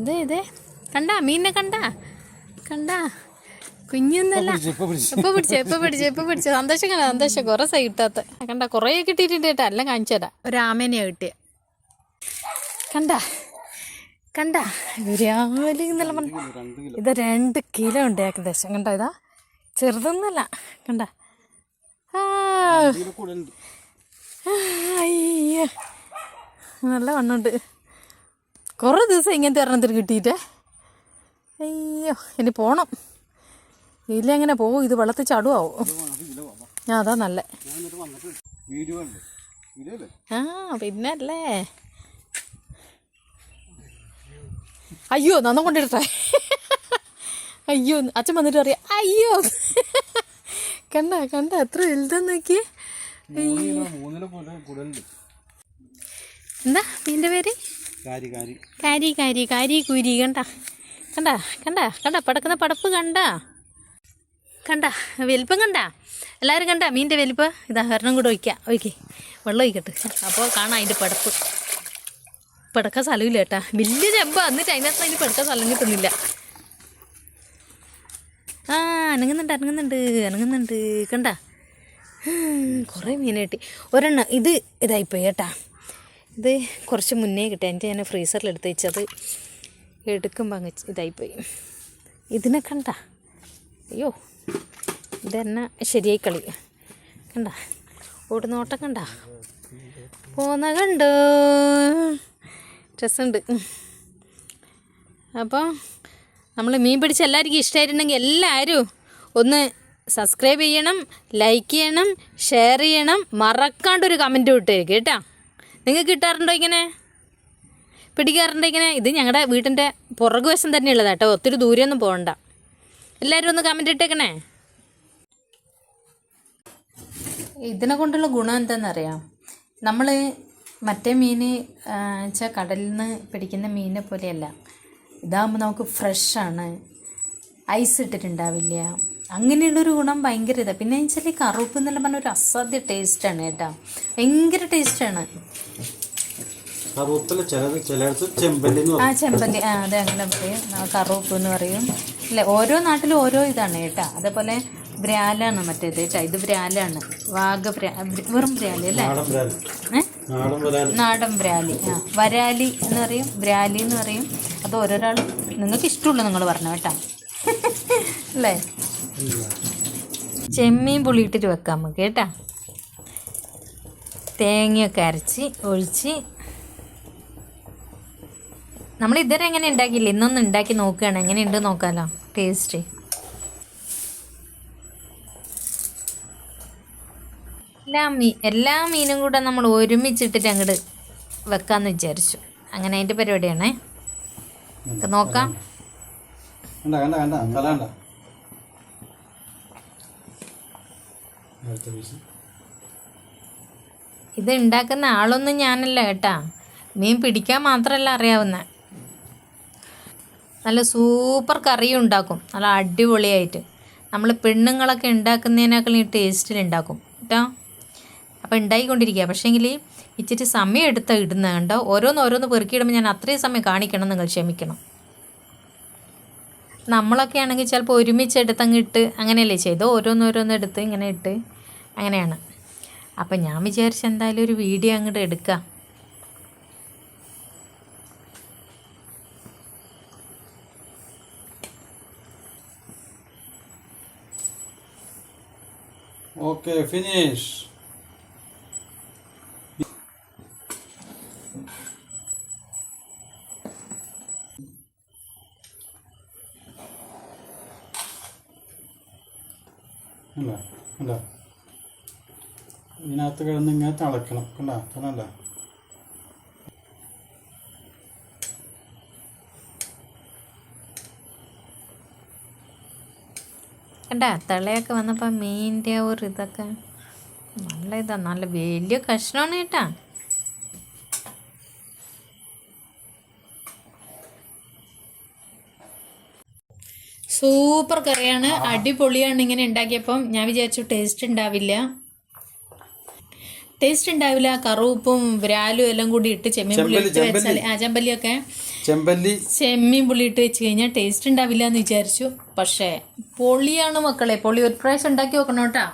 ഇതേ ഇതേ കണ്ടാ മീനിനെ കണ്ടാ? കണ്ടാ. കുഞ്ഞൊന്നല്ല. ഇപ്പൊ പിടിച്ചു ഇപ്പൊ പിടിച്ച. ഇപ്പൊ പിടിച്ച ഇപ്പൊ പിടിച്ച സന്തോഷം കണ്ട? സന്തോഷം. കുറെ സൈ കിട്ടാത്ത. കണ്ട കൊറേ കിട്ടിയിട്ടുണ്ട് കേട്ടാ. എല്ലാം കാണിച്ചു തരാം. ഒരു ആമേനെയാ കിട്ടിയ. കണ്ട. കണ്ട. ബിരിയാണി എന്നല്ല പറഞ്ഞ കിലോ ഇത് രണ്ട് കിലോ ഉണ്ട് ഏകദേശം. കണ്ട ഇതാ? ചെറുതൊന്നല്ല കണ്ട. അയ്യോ. നല്ല വണ്ണുണ്ട് കുറേ ദിവസം ഇങ്ങനത്തെ ഒരെണ്ണത്തിന് കിട്ടിയിട്ടേ? അയ്യോ ഇനി പോണം. ഇതിലെങ്ങനെ പോകും ഇത് വെള്ളത്തിൽ ചടുവാവും. ആ അതാ നല്ല. ആ പിന്നല്ലേ. അയ്യോ നന്ന കൊണ്ടിരട്ടെ അയ്യോ അച്ഛൻ വന്നിട്ട് പറയാം അയ്യോ. കണ്ട കണ്ട എത്ര വലുതെന്ന് നോക്കിയേ. എന്താ മീന്റെ പേര്? കാരി കാരി. കാരി കാരി കണ്ട. കണ്ട കണ്ട കണ്ട പടക്കുന്ന പടപ്പ് കണ്ട. കണ്ട വലിപ്പം കണ്ട. എല്ലാവരും കണ്ട മീന്റെ വലിപ്പ്? ഇതാ ഒരെണ്ണം കൂടെ ഒഴിക്കാം. ഒഴിക്കേ. വെള്ളം ഒഴിക്കട്ടെ. അപ്പോൾ കാണാം അതിന്റെ പടപ്പ്. പടക്കാൻ സ്ഥലമില്ല കേട്ടാ. വലിയ ചെമ്പ. എന്നിട്ട് അതിനകത്ത് അതിന് പടക്കാൻ സ്ഥലം കിട്ടുന്നില്ല. ആ അനങ്ങുന്നുണ്ട് അനങ്ങുന്നുണ്ട് അനങ്ങുന്നുണ്ട്. കണ്ട. കുറേ മീൻ കിട്ടി. ഒരെണ്ണം. ഇത് ഇതായിപ്പോയി കേട്ടാ. ഇത് കുറച്ച് മുന്നേ കിട്ടി. എന്റെ ഞാൻ ഫ്രീസറിൽ എടുത്ത് വെച്ചത് എടുക്കുമ്പോൾ അങ്ങ് ഇതായിപ്പോയി. ഇതിനെ കണ്ട? അയ്യോ ഇതെന്നെ? ശരിയായി കളി കണ്ട? ഓട് ഓട്ടം കണ്ട? പോന്ന കണ്ടോ? രസമുണ്ട്. അപ്പോൾ നമ്മൾ മീൻ പിടിച്ച് എല്ലാവർക്കും ഇഷ്ടമായിട്ടുണ്ടെങ്കിൽ എല്ലാവരും ഒന്ന് സബ്സ്ക്രൈബ് ചെയ്യണം ലൈക്ക് ചെയ്യണം ഷെയർ ചെയ്യണം. മറക്കാണ്ട് ഒരു കമന്റ് വിട്ടേക്ക് കേട്ടാ. നിങ്ങൾക്ക് കിട്ടാറുണ്ടോ ഇങ്ങനെ? പിടിക്കാറുണ്ടോ ഇങ്ങനെ? ഇത് ഞങ്ങളുടെ വീട്ടിന്റെ പുറകു വശം തന്നെയുള്ളത് കേട്ടോ. ഒത്തിരി ദൂരെയൊന്നും പോകണ്ട എല്ലാവരും ഒന്ന് കമന്റ് ഇട്ടേക്കണേ. ഇതിനെ കൊണ്ടുള്ള ഗുണം എന്താണെന്നറിയാം നമ്മൾ മറ്റേ മീൻ വെച്ചാൽ കടലിൽ നിന്ന് പിടിക്കുന്ന മീനിനെ പോലെയല്ല. ഇതാകുമ്പോൾ നമുക്ക് ഫ്രഷാണ് ഐസ് ഇട്ടിട്ടുണ്ടാവില്ല. അങ്ങനെയുള്ളൊരു ഗുണം ഭയങ്കര ഇതാണ് പിന്നെ വെച്ചാൽ ഈ കറുപ്പ് എന്നെല്ലാം പറഞ്ഞ ഒരു അസാധ്യ ടേസ്റ്റാണ് കേട്ടോ. ഭയങ്കര ടേസ്റ്റാണ് ആ ചെമ്പല്ലി. ആ അതെ അങ്ങനെ പറയും. കറുപ്പ് എന്ന് പറയും. അല്ലേ ഓരോ നാട്ടിലും ഓരോ ഇതാണ് കേട്ടോ. അതേപോലെ ബ്രാലാണ് മറ്റേത് കേട്ടോ. ഇത് ബ്രാലാണ്. വാഗ ബ്രാ വെറും ബ്രാലി അല്ലേ? നാടൻ ബ്രാലി. ആ വരാലി എന്ന് പറയും. ബ്രാലി എന്ന് പറയും. അത് ഓരോരാൾ നിങ്ങൾക്ക് ഇഷ്ടമുള്ളൂ നിങ്ങൾ പറഞ്ഞു കേട്ടോ. അല്ലേ? ചെമ്മീൻ പുളിയിട്ടിട്ട് വെക്കാം നമുക്ക് കേട്ടാ? തേങ്ങയൊക്കെ അരച്ച് ഒഴിച്ച്. നമ്മൾ ഇതുവരെ എങ്ങനെ ഉണ്ടാക്കിയില്ല? ഇന്നൊന്ന് ഉണ്ടാക്കി നോക്കുകയാണ്. എങ്ങനെയുണ്ട് നോക്കാമല്ലോ ടേസ്റ്റ്. എല്ലാ മീ എല്ലാ മീനും കൂടെ നമ്മൾ ഒരുമിച്ചിട്ടിട്ട് അങ്ങോട്ട് വെക്കാമെന്ന് വിചാരിച്ചു. അങ്ങനെ അതിന്റെ പരിപാടിയാണേ. നോക്കാം. കണ്ട കണ്ട കണ്ട ഇത് ഉണ്ടാക്കുന്ന ആളൊന്നും ഞാനല്ല കേട്ടാ. മീൻ പിടിക്കാൻ മാത്രമല്ല അറിയാവുന്ന. നല്ല സൂപ്പർ കറി ഉണ്ടാക്കും. നല്ല അടിപൊളിയായിട്ട്. നമ്മൾ പെണ്ണുങ്ങളൊക്കെ ഈ ടേസ്റ്റിൽ ഉണ്ടാക്കും കേട്ടോ? അപ്പോൾ ഉണ്ടായിക്കൊണ്ടിരിക്കുക പക്ഷേങ്കിൽ ഇച്ചിരി സമയം എടുത്ത ഇടുന്ന കണ്ടോ? ഓരോന്ന് ഓരോന്ന് പെറുക്കിയിടുമ്പോൾ ഞാൻ അത്രയും സമയം കാണിക്കണം നിങ്ങൾ ക്ഷമിക്കണം. നമ്മളൊക്കെ ആണെങ്കിൽ ചിലപ്പോൾ ഒരുമിച്ച് എടുത്തങ്ങ് ഇട്ട് അങ്ങനെയല്ലേ ചെയ്ത് ഓരോന്നോരോന്ന് ഓരോന്ന് എടുത്ത് ഇങ്ങനെ ഇട്ട്. അങ്ങനെയാണ്. അപ്പം ഞാൻ വിചാരിച്ച എന്തായാലും ഒരു വീഡിയോ അങ്ങോട്ട് എടുക്കാം. ഓക്കെ ഫിനിഷ് അല്ല അല്ല ഇതിനകത്ത് കിടന്ന് ഇങ്ങനെ തിളയ്ക്കണം കണ്ട? കണ്ടല്ല തിളയൊക്കെ തളയൊക്കെ വന്നപ്പോൾ മീനിന്റെ ആ ഒരു ഇതൊക്കെ നല്ല ഇതാ നല്ല വലിയ കഷ്ണമാണ് കേട്ടാ. സൂപ്പർ കറിയാണ്. അടിപൊളിയാണ് ഇങ്ങനെ ഉണ്ടാക്കിയപ്പം. ഞാൻ വിചാരിച്ചു ടേസ്റ്റ് ഉണ്ടാവില്ല. ടേസ്റ്റ് ഉണ്ടാവില്ല. കറുപ്പും വ്രാലും എല്ലാം കൂടി ഇട്ട് ചെമ്മീൻ പുളി ഇട്ട് വെച്ചാൽ ആ ചെമ്പല്ലിയൊക്കെ ചെമ്പല്ലി. ചെമ്മീൻ പുളി ഇട്ട് വെച്ച് കഴിഞ്ഞാൽ ടേസ്റ്റ് ഉണ്ടാവില്ല എന്ന് വിചാരിച്ചു. പക്ഷേ പൊളിയാണ് മക്കളെ. പൊളി ഒരു പ്രാവശ്യം ഉണ്ടാക്കി വെക്കണം കേട്ടാ.